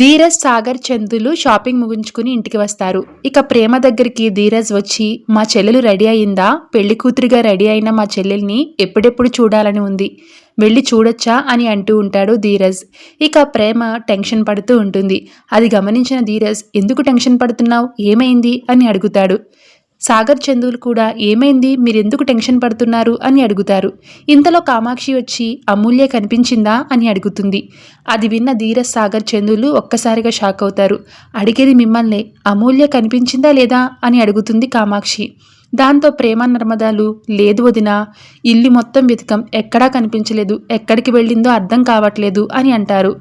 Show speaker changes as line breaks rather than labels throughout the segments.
Dheeraj Sagar చందులు shopping ముగించుకుని ఇంటికి వస్తారు. ఇక ప్రేమ దగ్గరికి ధీరజ్ వచ్చి మా చెల్లెలు రెడీ అయిందా? పెళ్ళి కూతురిగా రెడీ అయిన మా చెల్లెల్ని ఎప్పుడెప్పుడు చూడాలని ఉంది? వెళ్ళి చూడొచ్చా? అని అంటూ ఉంటాడు ధీరజ్. ఇక ప్రేమ టెన్షన్ పడుతూ ఉంటుంది. అది గమనించిన ధీరజ్ ఎందుకు టెన్షన్ పడుతున్నావు? ఏమైంది? అని అడుగుతాడు. సాగర్ చందువులు కూడా ఏమైంది? మీరెందుకు టెన్షన్ పడుతున్నారు? అని అడుగుతారు. ఇంతలో కామాక్షి వచ్చి అమూల్య కనిపించిందా? అని అడుగుతుంది. అది విన్న ధీరజ్ సాగర్ చందువులు ఒక్కసారిగా షాక్ అవుతారు. అడిగేది మిమ్మల్నే అమూల్య కనిపించిందా లేదా? అని అడుగుతుంది కామాక్షి. దాంతో ప్రేమ నర్మదాలు లేదు వదిన. ఇల్లు మొత్తం వెతకం. ఎక్కడా కనిపించలేదు. ఎక్కడికి వెళ్ళిందో అర్థం కావట్లేదు అని అంటారు.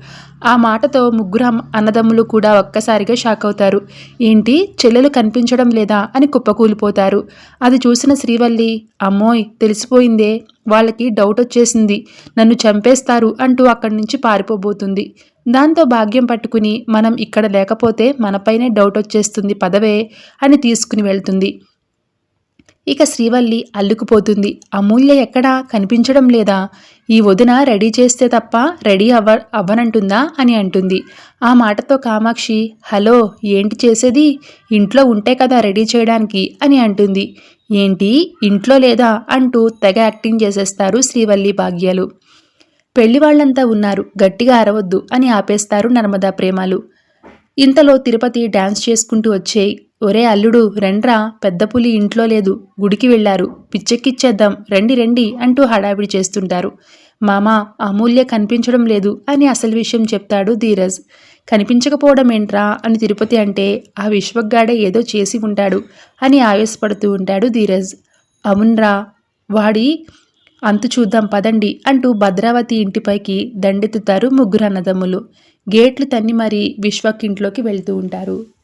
ఆ మాటతో ముగ్గురు అన్నదమ్ములు కూడా ఒక్కసారిగా షాక్ అవుతారు. ఏంటి? చెల్లెలు కనిపించడం లేదా? అని కుప్పకూలిపోతారు. అది చూసిన శ్రీవల్లి అమ్మోయ్ తెలిసిపోయిందే. వాళ్ళకి డౌట్ వచ్చేసింది. నన్ను చంపేస్తారు అంటూ అక్కడి నుంచి పారిపోబోతుంది. దాంతో భాగ్యం పట్టుకుని మనం ఇక్కడ లేకపోతే మనపైనే డౌట్ వచ్చేస్తుంది పదవే అని తీసుకుని వెళ్తుంది. ఇక శ్రీవల్లి అల్లుకుపోతుంది. అమూల్య ఎక్కడా? కనిపించడం లేదా? ఈ వదిన రెడీ చేస్తే తప్ప రెడీ అవ్వ అవ్వనంటుందా? అని అంటుంది. ఆ మాటతో కామాక్షి హలో ఏంటి చేసేది? ఇంట్లో ఉంటే కదా రెడీ చేయడానికి అని అంటుంది. ఏంటి? ఇంట్లో లేదా? అంటూ తెగ యాక్టింగ్ చేసేస్తారు శ్రీవల్లి భాగ్యాలు. పెళ్ళి వాళ్ళంతా ఉన్నారు. గట్టిగా అరవద్దు అని ఆపేస్తారు నర్మదా ప్రేమాలు. ఇంతలో తిరుపతి డ్యాన్స్ చేసుకుంటూ వచ్చే ఒరే అల్లుడు రెండ్రా పెద్ద పులి ఇంట్లో లేదు గుడికి వెళ్ళారు పిచ్చెక్కిచ్చేద్దాం రండి రండి అంటూ హడావిడి చేస్తుంటారు. మామా అమూల్య కనిపించడం లేదు అని అసలు విషయం చెప్తాడు ధీరజ్. కనిపించకపోవడం ఏంట్రా అని తిరుపతి అంటే ఆ విశ్వగాడే ఏదో చేసి ఉంటాడు అని ఆవేశపడుతూ ఉంటాడు ధీరజ్. అవునరా వాడి అంతు చూద్దాం పదండి అంటూ భద్రావతి ఇంటిపైకి దండెత్తుతారు ముగ్గురు అన్నదమ్ములు. గేట్లు తన్ని మరీ విశ్వక్ ఇంట్లోకి వెళ్తూ ఉంటారు.